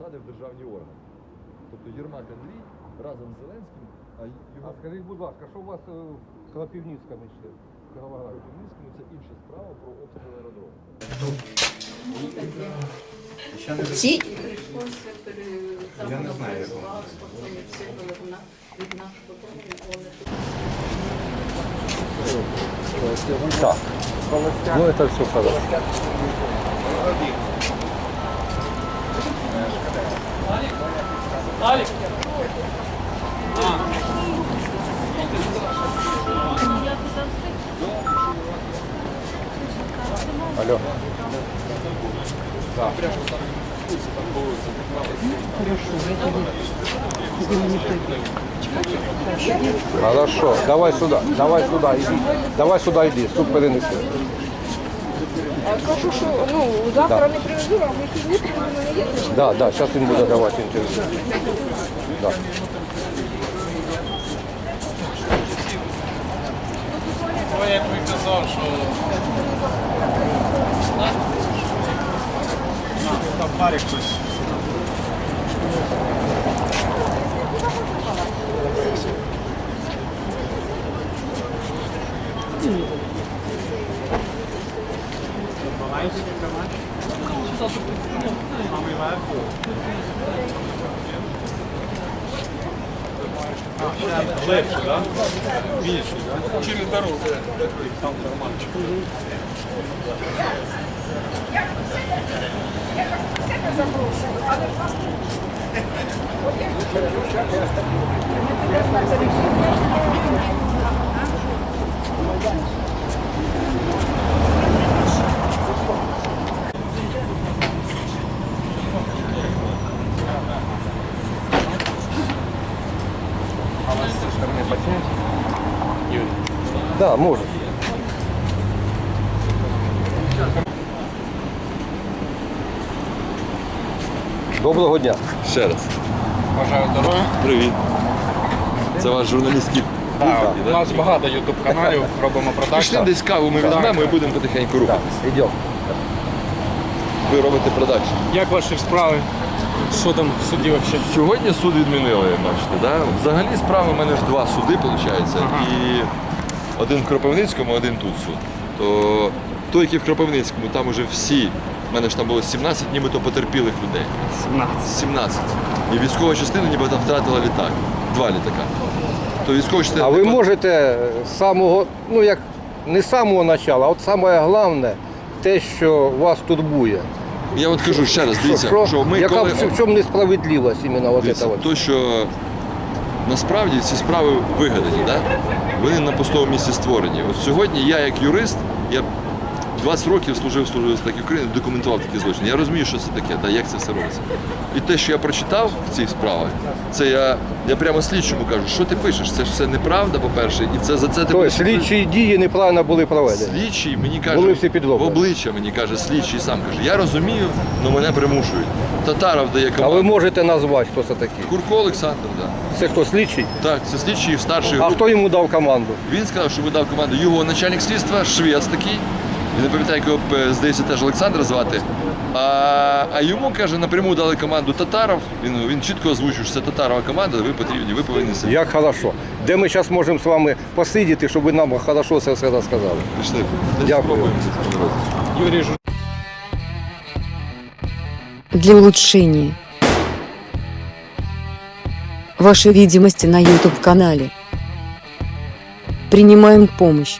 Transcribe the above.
посади в державні органи. Тобто Єрмак Андрій разом з Зеленським, а А скажіть, будь ласка, що у вас е, в Крапівницькому ще? в Кіровограді? Це інша справа про обстріл аеродрому. Ці Я не знаю, як Ну, это все хорошо. Алло. Хорошо, давай сюда, давай сюда, иди. Давай сюда иди, суп перенеси. Кажу, що ну, завтра не привезу, а ми сьогодні привеземо не є. Да, да, сейчас він буде давати інтерв'ю. Да. Ну, як ви казав, що там парі хтось. Легше, так? Більше, так? Через дорогу. Там карманчик. Да, может. Доброго дня. Ще раз. Бажаю здоров'я. Привіт. Це ваш журналістський Так, у нас багато ютуб каналів, робимо Пішли продакшн. десь каву ми візьмемо і будемо потихеньку рухати. Идем. Ви робите продакшн. Як ваші справи? Що там в суді взагалі? Сьогодні суд відмінили, бачите, да? Взагалі справи в мене ж два суди, виходить. І один в Кропивницькому, один тут суд. То той, який в Кропивницькому, там уже всі, в мене ж там було 17 нібито потерпілих людей. 17. 17. І військова частина нібито втратила літак. Два літака. То військова частина. А ви не- можете з самого, ну як не з самого начала, а от саме головне, те, що вас турбує. Я от кажу ще раз, дивіться, що, що ми яка коли... в чому несправедливість іменно от Дивіться, это то, що насправді ці справи вигадані, да? вони на пустому місці створені. От сьогодні я як юрист, я 20 років служив в Службі безпеки України, документував такі злочини. Я розумію, що це таке, да, як це все робиться. І те, що я прочитав в цих справах, це я, я прямо слідчому кажу, що ти пишеш? Це ж все неправда, по-перше, і це за це ти Тобто слідчі дії неправильно були проведені. Слідчий мені каже, Були всі в обличчя мені каже, слідчий сам каже, я розумію, але мене примушують. Татаров дає А команду. ви можете назвати, хто це такий? Курко Олександр, да. Це хто слідчий? Так, це слідчий в старшій А групі. хто йому дав команду? Він сказав, що видав команду його начальник слідства, швець такий. Я не пам'ятаю, як його, е, здається, теж Олександр звати. А, а йому, каже, напряму дали команду Татаров. Він, він чітко озвучив, що це Татарова команда, ви потрібні, ви повинні сидіти. Як хорошо. Де ми зараз можемо з вами посидіти, щоб ви нам хорошо це все розказали? Пішли. Десь Дякую. спробуємо це зробити. Юрій Жу- для улучшения вашей видимости на YouTube-канале. Принимаем помощь.